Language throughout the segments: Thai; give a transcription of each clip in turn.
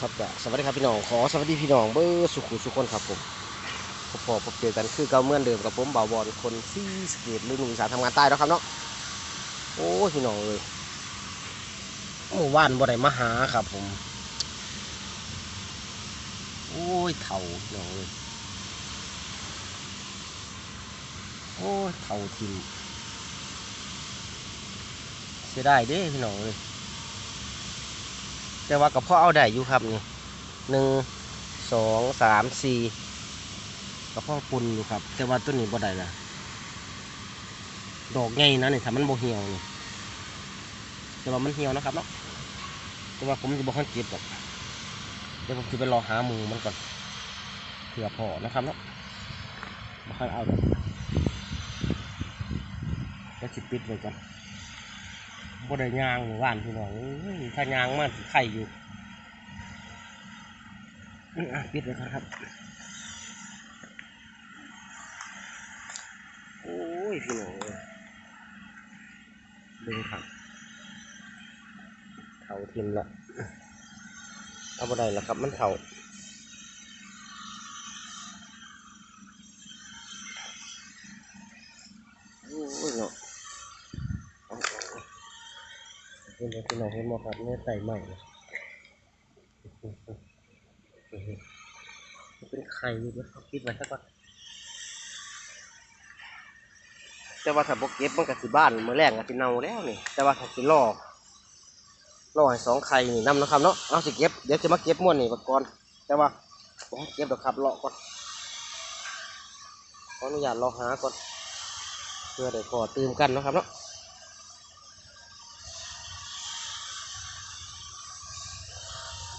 ครับก็สวัสดีครับพี่น้องขอสวัสดีพี่น้องเบอร์สุขุสุขคนครับผมพบพอพบเจอกันคือเก่าเมื่อนเดิมกับผมบ่าวบอลคนซีสเกตหรือหนุ่มอีสานทำงานใต้แล้วครับเนาะโอ้พี่น้องเลยเมื่อวานบ่ได้มาหาครับผม โอ้ยเถ่าพี่น้องเลยโอ้ยเถ่าทิมเสียดายเด้พี่น้องเลย แต่ว่ากับพ่อเอาได้อยู่ครับนี่หนึ่งสองสามสี่กับพ่อปุ่นอยู่ครับ แต่ว่าต้นนี้บ่ได้ละดอกใหญ่นะนี่ถ้ามันบ่เหี่ยวนี่แต่ว่ามันเหี่ยวนะครับเนาะแต่ว่าผมจะบอกให้เก็บหรอกเดี๋ยวผมจะไปรอหาหมูมันก่อนเผื่อพอนะครับเนาะบ่ค่อยเอาดอกแล้วสิปิดไว้ก่อน บ่ได้ยางหมู่บ้านพี่น้องเอ้ยถ้ายางมาสิไข่อยู่ปิดเลยครับ โอ้ยพี่น้องเอ้ยดึงครับเท่าทิมละเอาบ่ได้ล้วครับมันเท่าโอ้ยเนาะเอาเอาเอา เห็นไหมพี่น้องเห็นไหมครับเนี่ยใส่ใหม่เป็นไข่อยู่นะครับคิดไว้สักก่อนแต่ว่าถ้าบกเก็บมันก็สิบ้านมือแรกก็สิเน่าแล้วนี่ แต่ว่าถ้าสิล่อล่อให้สองไข่นี่นำนะครับเนาะเอาสิเก็บเดี๋ยวจะมาเก็บม้วนนี่ก่อนแต่ว่าผมเก็บดี๋ยวครับเลาะก่อนขออนุญาตรอหาก่อนเพื่อได้พอตื่มกันนะครับเนาะ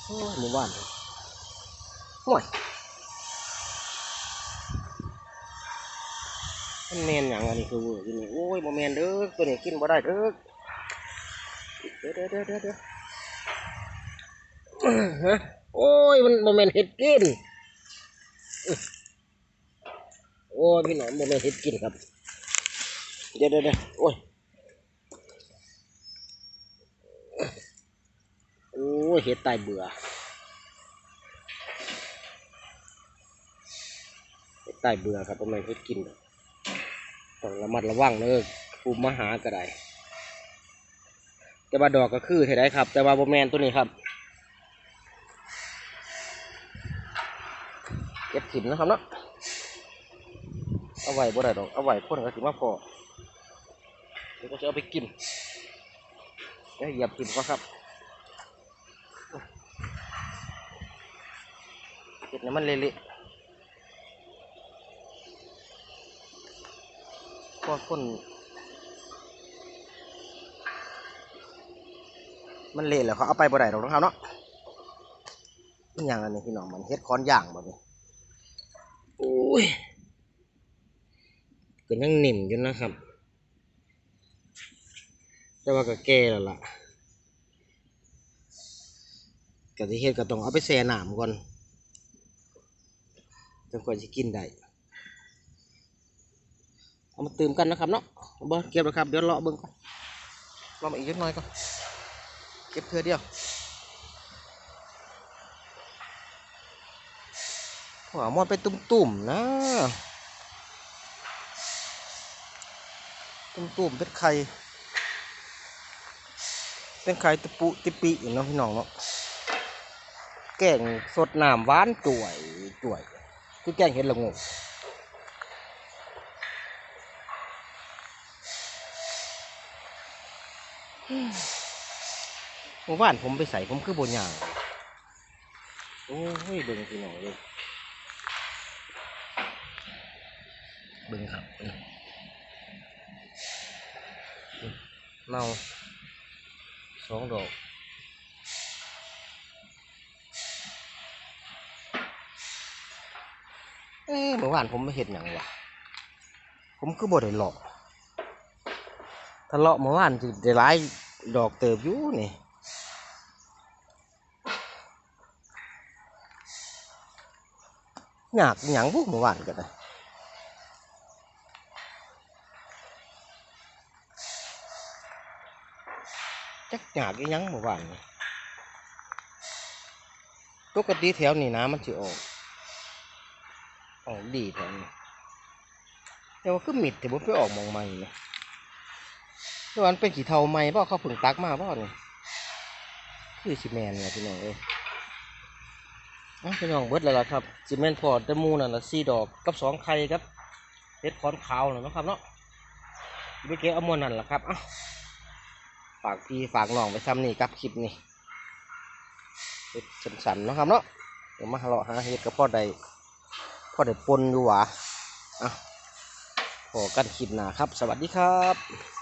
โอ้ยหมู่บ้านห่วยมันแมนอย่างอันนี้คือเวอร์อยู่นี่โอ้ยโมแมนเด้อตัวนี้กินบ่ได้เด้อเด้อเด้อเด้อเด้อเด้อฮะโอ้ยมันโมแมนเห็ดกินโอ้ยพี่น้องโมแมนเห็ดกินครับเดี๋ยวเดี๋ยวเดี๋ยวโอ้ยโอ้ย เห็ดตายเบื่อใต้เบื่อครับประมาณเพื่กินต้องระมัดระวังเนอะภูมิมหาก็ไดแต่ว่าดอกก็คือเท่าไรครับ แต่ว่าโบแมนตัวนี้ครับเก็บถิ่นนะครับเนาะเอาไว้บ่ได้ดอกเอาไว้คนก็ถือว่าพอเดี๋ยวก็จะเอาไปกินเดี๋ยวหยียบถิ่นก็ครับ เก็บน้ำมันเละๆพวกคนมันเละแล้วเขาเอาไปบ่ได้หรอกนะครับเนาะนี่อย่างอันนี้พี่น้องมันเฮ็ดค้อนย่างบ่เนี่ยโอ้ยก็ยังหนิ่มอยู่นะครับ แต่ว่าก็แก่แล้วล่ะก็ที่เฮ็ดก็ต้องเอาไปแช่น้ำก่อน จนกว่าจะกินได้เอามาตื่มกันนะครับเนาะบิ้งเก็บแล้วครับเดี๋ยวเลาะเบิ้งก่อนเลาะมาอีกเล็กน้อยก่อนเก็บเพื่อเดียวหัวมอนไปตุ่มๆนะ ตุ่มๆเป็นไข่เป็นไข่ตะปุติปิอยู่เนาะพี่น้องเนาะแกงสดน้ำหวานจ่วยจ่วย คือแกงเห็ดละโงกเมื่อวานผมไปใส่ผมคือบนยาง โอ้ยเบิ่งพี่น้องเลยเบิ่งครับเบ่งเมาสองดอก เอ๊ะเมื่อวานผมไม่เห็นอย่างวะผมคือบ่ได้เลาะถ้าเลาะเมื่อวานจะได้หลายดอกเติบอยู่นี่หยากหยังพวกเมื่อวานกันนะจักหยากอีหยังเมื่อวานนี่ปกติแถวนี้น้ำมันจะออก ออกดีแถวนี้แต่ว่าคือมิดแต่บ่ไปออกมองใหม่เนี่ยแต่วันเป็นขีเทาใหม่เปล่าเขาเพิ่งตักมาเปล่าเนี่คือซีเมนเนี่ยพี่น้องเอ้ยเอ้าพี่น้องเบิดแล้วล่ะครับซีเมนพอดแต่หมูนั่นละสี่ดอกกับสองไข่ครับเฮ็ดคอนขาวนะเนาะครับเนาะไปเก็บอมวนนั่นแหละครับเอ้าฝากพี่ฝากน้องไปซ้ำนี่กับคลิปนี้เฮ็ดสันๆนะครับเนาะเดี๋ยวมาเลาะหาเฮ็ดกับพ่อใด พ่อใดปนอยู่หวะอะพอกันคลิปหนาครับ สวัสดีครับ